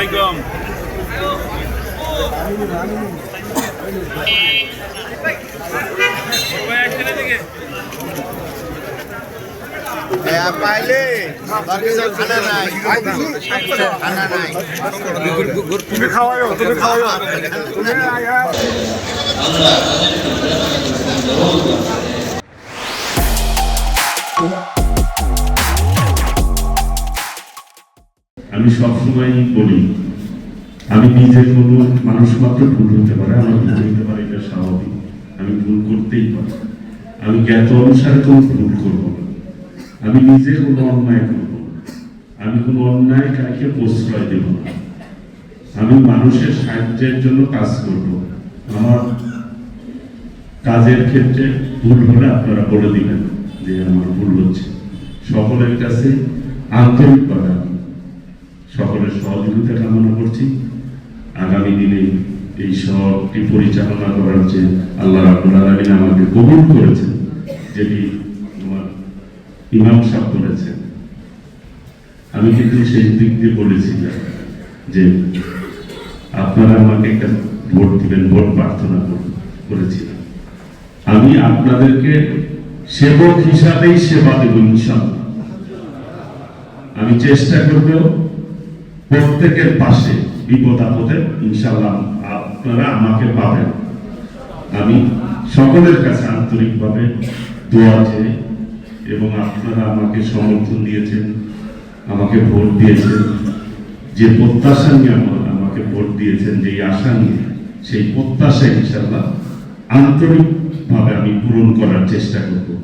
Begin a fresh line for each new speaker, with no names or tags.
আসসালামাইকুম
পাইলে। খানা নাই। খানা নাই।
তুমি খাওয়াও তুমি খাওয়াও
আমি সবসময় বলি, আমি নিজে কোনো মানুষ মাত্র ভুল হতে পারে, আমার ভুল হতে পারে, এটা স্বাভাবিক। আমি ভুল করতেই পারি। আমি জ্ঞাত অনুসারে কোনো ভুল করব না। আমি নিজে কোনো অন্যায় করব। আমি কোনো অন্যায় কাকে প্রশ্রয় দেব না। আমি মানুষের সাহায্যের জন্য কাজ করব আমার কাজের ক্ষেত্রে ভুল হলে আপনারা বলে দিবেন যে আমার ভুল হচ্ছে। সকলের কাছে আন্তরিকভাবে আমি সকলের সহযোগিতা কামনা করছি। আগামী দিনে এই সবটি পরিচালনা করার যে আল্লাহ আলমিন আমাকে কবুল করেছেন, যেটি আমার ইমাম সাহেব করেছেন আমি কিন্তু সেই দিক দিয়ে বলেছিলাম যে আপনারা আমাকে একটা ভোট দিবেন, ভোট প্রার্থনা কর- করেছিলাম। আমি আপনাদেরকে সেবক হিসাবেই সেবা দেব ইনশাল্লাহ আমি চেষ্টা করব প্রত্যেকের পাশে বিপদ আপদে ইনশাল্লাহ আপনারা আমাকে পাবেন। আমি সকলের কাছে আন্তরিকভাবে দোয়া চাই এবং আপনারা আমাকে সমর্থন দিয়েছেন, আমাকে ভোট দিয়েছেন। যে প্রত্যাশা নিয়ে আমা- আমাকে ভোট দিয়েছেন, যে আশা নিয়ে, সেই প্রত্যাশা ইনশাল্লাহ আন্তরিকভাবে আমি পূরণ করার চেষ্টা করব।